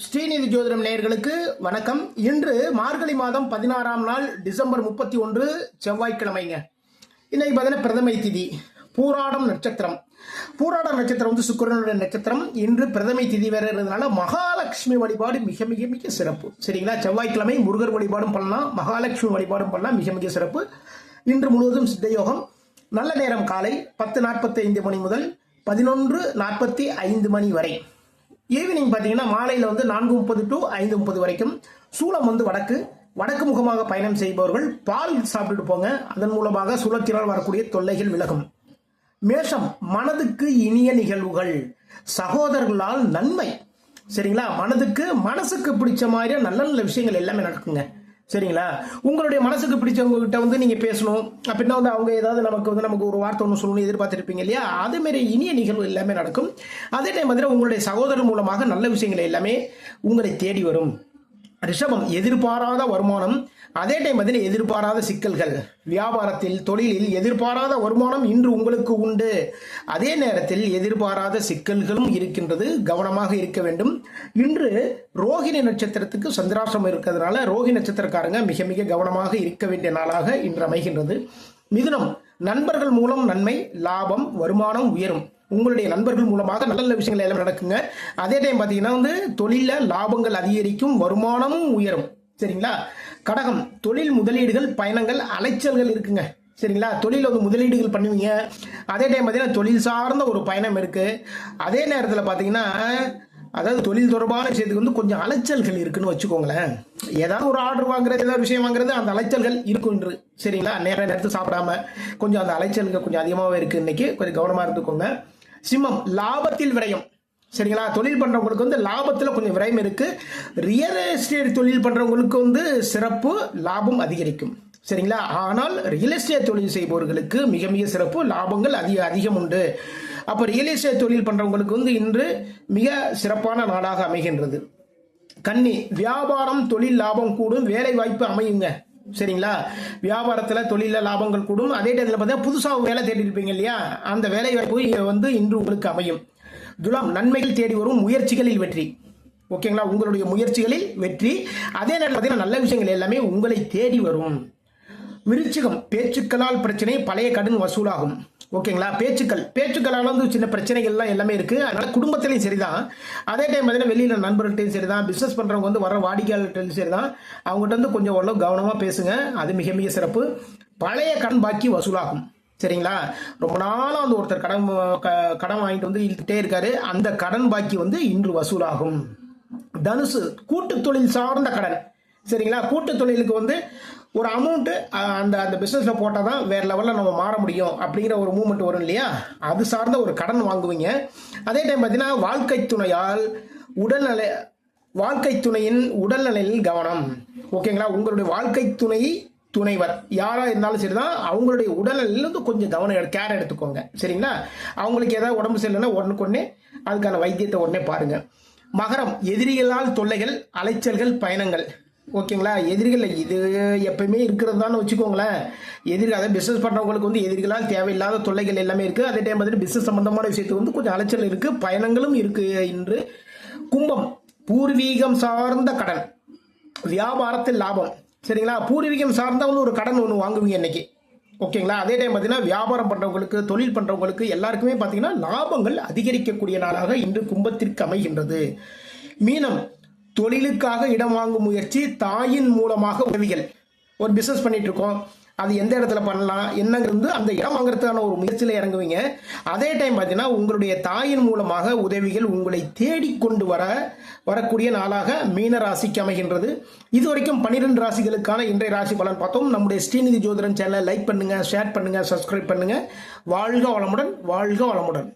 ஸ்ரீநிதி ஜோதிடம் நேயர்களுக்கு வணக்கம். இன்று மார்கழி மாதம் பதினாறாம் நாள் டிசம்பர் முப்பத்தி ஒன்று செவ்வாய்க்கிழமைங்க. இன்னைக்கு பார்த்தீங்கன்னா பிரதமை திதி பூராடம் நட்சத்திரம். பூராடம் நட்சத்திரம் வந்து சுக்கரனுடைய நட்சத்திரம். இன்று பிரதமை திதி வேற இருந்ததுனால மகாலட்சுமி வழிபாடு மிக மிக மிக சிறப்பு. சரிங்களா? செவ்வாய்க்கிழமை முருகர் வழிபாடும் பண்ணலாம் மகாலட்சுமி வழிபாடும் பண்ணலாம் மிக மிக சிறப்பு. இன்று முழுவதும் சித்தயோகம். நல்ல நேரம் காலை பத்து நாற்பத்தி ஐந்து மணி முதல் பதினொன்று நாற்பத்தி ஐந்து மணி வரை. ஈவினிங் பார்த்தீங்கன்னா மாலையில் வந்து நான்கு முப்பது டு ஐந்து முப்பது வரைக்கும் சூளம் வந்து வடக்கு வடக்கு முகமாக பயணம் செய்பவர்கள் பால் சாப்பிட்டுட்டு போங்க. அதன் மூலமாக சுழத்தினால் வரக்கூடிய தொல்லைகள் விலகும். மேஷம் மனதுக்கு இனிய நிகழ்வுகள். சகோதரர்களால் நன்மை. சரிங்களா? மனதுக்கு மனசுக்கு பிடிச்ச மாதிரியா நல்ல நல்ல விஷயங்கள் எல்லாமே நடக்குங்க. சரிங்களா? உங்களுடைய மனசுக்கு பிடிச்சவங்க கிட்ட வந்து நீங்க பேசணும். அப்படின்னா வந்து அவங்க ஏதாவது நமக்கு வந்து நமக்கு ஒரு வார்த்தை ஒன்று சொல்லணும் எதிர்பார்த்துருப்பீங்க இல்லையா? அதே மாதிரி இனிய நிகழ்வு எல்லாமே நடக்கும். அதே டைம் வந்து உங்களுடைய சகோதரர் மூலமாக நல்ல விஷயங்கள் எல்லாமே உங்களை தேடி வரும். ரிஷபம் எதிர்பாராத வருமானம் அதே டைம் பார்த்தீங்கன்னா எதிர்பாராத சிக்கல்கள். வியாபாரத்தில் தொழிலில் எதிர்பாராத வருமானம் இன்று உங்களுக்கு உண்டு. அதே நேரத்தில் எதிர்பாராத சிக்கல்களும் இருக்கின்றது கவனமாக இருக்க வேண்டும். இன்று ரோகிணி நட்சத்திரத்துக்கு சந்திராசிரமம் இருக்கிறதுனால ரோஹி நட்சத்திரக்காரங்க மிக மிக கவனமாக இருக்க வேண்டிய நாளாக இன்று அமைகின்றது. மிதுனம் நண்பர்கள் மூலம் நன்மை லாபம் வருமானம் உயரும். உங்களுடைய நண்பர்கள் மூலமாக நல்ல நல்ல விஷயங்கள் எல்லாம் நடக்குங்க. அதே டைம் பார்த்தீங்கன்னா வந்து தொழிலில் லாபங்கள் அதிகரிக்கும் வருமானமும் உயரும். சரிங்களா? கடகம் தொழில் முதலீடுகள் பயணங்கள் அலைச்சல்கள் இருக்குங்க. சரிங்களா? தொழில் வந்து முதலீடுகள் பண்ணுவீங்க. அதே டைம் பார்த்தீங்கன்னா தொழில் சார்ந்த ஒரு பயணம் இருக்குது அதே நேரத்தில் பார்த்தீங்கன்னா அதாவது தொழில் தொடர்பான விஷயத்துக்கு வந்து கொஞ்சம் அலைச்சல்கள் இருக்குன்னு வச்சுக்கோங்களேன். ஏதாவது ஒரு ஆர்டர் வாங்குறது ஏதாவது விஷயம் வாங்குறது அந்த அலைச்சல்கள் இருக்கும் சரிங்களா? நேர நேரத்து சாப்பிடாம கொஞ்சம் அந்த அலைச்சல்கள் கொஞ்சம் அதிகமாகவே இருக்குது இன்னைக்கு கொஞ்சம் கவனமாக இருந்துக்கோங்க. சிம்மம் லாபத்தில் விரயம். சரிங்களா? தொழில் பண்ணுறவங்களுக்கு வந்து லாபத்தில் கொஞ்சம் விரயம் இருக்குது ரியல் எஸ்டேட் தொழில் பண்ணுறவங்களுக்கு வந்து சிறப்பு லாபம் அதிகரிக்கும். சரிங்களா? ஆனால் ரியல் எஸ்டேட் தொழில் செய்பவர்களுக்கு மிக மிக சிறப்பு லாபங்கள் அதிக அதிகம் உண்டு. அப்போ ரியல் எஸ்டேட் தொழில் பண்ணுறவங்களுக்கு வந்து இன்று மிக சிறப்பான நாளாக அமைகின்றது. கன்னி வியாபாரம் தொழில் லாபம் கூடும் வேலை வாய்ப்பு அமையுங்க. சரிங்களா? வியாபாரத்தில் தொழிலில் லாபங்கள் கூடும். அதே டைத்தில் பார்த்தீங்கன்னா புதுசாக வேலை தேடி இருப்பீங்க இல்லையா? அந்த வேலை வாய்ப்பு வந்து இன்று உங்களுக்கு அமையும். துலாம் நன்மைகள் தேடி வரும் முயற்சிகளில் வெற்றி. ஓகேங்களா? உங்களுடைய முயற்சிகளில் வெற்றி. அதே நேரத்தில் பார்த்தீங்கன்னா நல்ல விஷயங்கள் எல்லாமே உங்களை தேடி வரும். விருச்சிகம் பேச்சுக்களால் பிரச்சனை பழைய கடன் வசூலாகும். ஓகேங்களா? பேச்சுக்கள். பேச்சுக்களால் வந்து சின்ன பிரச்சனைகள்லாம் எல்லாமே இருக்கு. அதனால குடும்பத்திலையும் சரிதான். அதே டைம் பார்த்தீங்கன்னா வெளியில நண்பர்கள்ட்டையும் சரிதான். பிசினஸ் பண்றவங்க வந்து வர வாடிக்கையாளர்கிட்டையும் சரிதான். அவங்ககிட்ட வந்து கொஞ்சம் ஓரளவு கவனமா பேசுங்க. அது மிக மிக சிறப்பு. பழைய கடன் பாக்கி வசூலாகும். சரிங்களா? ரொம்ப நாளாக வந்து ஒருத்தர் கடன் க- கடன் வாங்கிட்டு வந்து இழுத்துட்டே இருக்காரு. அந்த கடன் பாக்கி வந்து இன்று வசூலாகும். தனுசு கூட்டு தொழில் சார்ந்த கடன். சரிங்களா? கூட்டு தொழிலுக்கு வந்து ஒரு அமௌண்ட்டு அந்த அந்த பிஸ்னஸில் போட்டால் தான் வேறு லெவலில் நம்ம மாற முடியும் அப்படிங்கிற ஒரு மூமெண்ட் வரும் இல்லையா? அது சார்ந்த ஒரு கடன் வாங்குவீங்க. அதே டைம் பார்த்தீங்கன்னா வாழ்க்கை துணையால் உடல்நல வாழ்க்கை துணையின் உடல்நலையில் கவனம். ஓகேங்களா உங்களுடைய வாழ்க்கை துணை துணைவர். யாராக இருந்தாலும் சரி தான் அவங்களுடைய உடல்நிலையில கொஞ்சம் கவனம் கேர் எடுத்துக்கோங்க. சரிங்களா? அவங்களுக்கு ஏதாவது உடம்பு சரியில்லைன்னா உடனுக்கு அதுக்கான வைத்தியத்தை உடனே பாருங்கள் மகரம் எதிரிகளால் தொல்லைகள் அலைச்சல்கள் பயணங்கள். ஓகேங்களா? எதிரிகள் இது எப்பயுமே இருக்கிறது தான் வச்சுக்கோங்களேன். எதிரி அதை பிஸ்னஸ் பண்ணுறவங்களுக்கு வந்து எதிரிகளால் தேவையில்லாத தொல்லைகள் எல்லாமே இருக்குது அதே டைம் வந்துட்டு பிஸ்னஸ் சம்பந்தமான விஷயத்துக்கு வந்து கொஞ்சம் அலைச்சல் இருக்குது பயணங்களும் இருக்குது இன்று. கும்பம் பூர்வீகம் சார்ந்த கடன். வியாபாரத்தில் லாபம். சரிங்களா? பூர்வீகம் சார்ந்த வந்து ஒரு கடன் ஒன்று வாங்குவீங்க இன்னைக்கு. ஓகேங்களா? அதே டைம் பார்த்தீங்கன்னா வியாபாரம் பண்ணுறவங்களுக்கு தொழில் பண்ணுறவங்களுக்கு எல்லாருக்குமே பார்த்தீங்கன்னா லாபங்கள் அதிகரிக்கக்கூடிய நாளாக இன்று கும்பத்திற்கு அமைகின்றது. மீனம் தொழிலுக்காக இடம் வாங்கும் முயற்சி தாயின் மூலமாக உதவிகள். ஒரு பிஸ்னஸ் பண்ணிட்டு இருக்கோம் அது எந்த இடத்துல பண்ணலாம்? என்னங்கிறது அந்த இடம் வாங்குறதுக்கான ஒரு முயற்சியில் இறங்குவீங்க. அதே டைம் பார்த்தீங்கன்னா உங்களுடைய தாயின் மூலமாக உதவிகள் உங்களை தேடிக்கொண்டு வர வரக்கூடிய நாளாக மீன ராசிக்கு அமைகின்றது. இது வரைக்கும் பன்னிரெண்டு ராசிகளுக்கான இன்றைய ராசி பலன் பார்த்தோம். நம்முடைய ஸ்ரீநிதி ஜோதிடன் சேனலை லைக் பண்ணுங்கள் ஷேர் பண்ணுங்கள் சப்ஸ்கிரைப் பண்ணுங்கள் வாழ்க வளமுடன் வாழ்க வளமுடன்.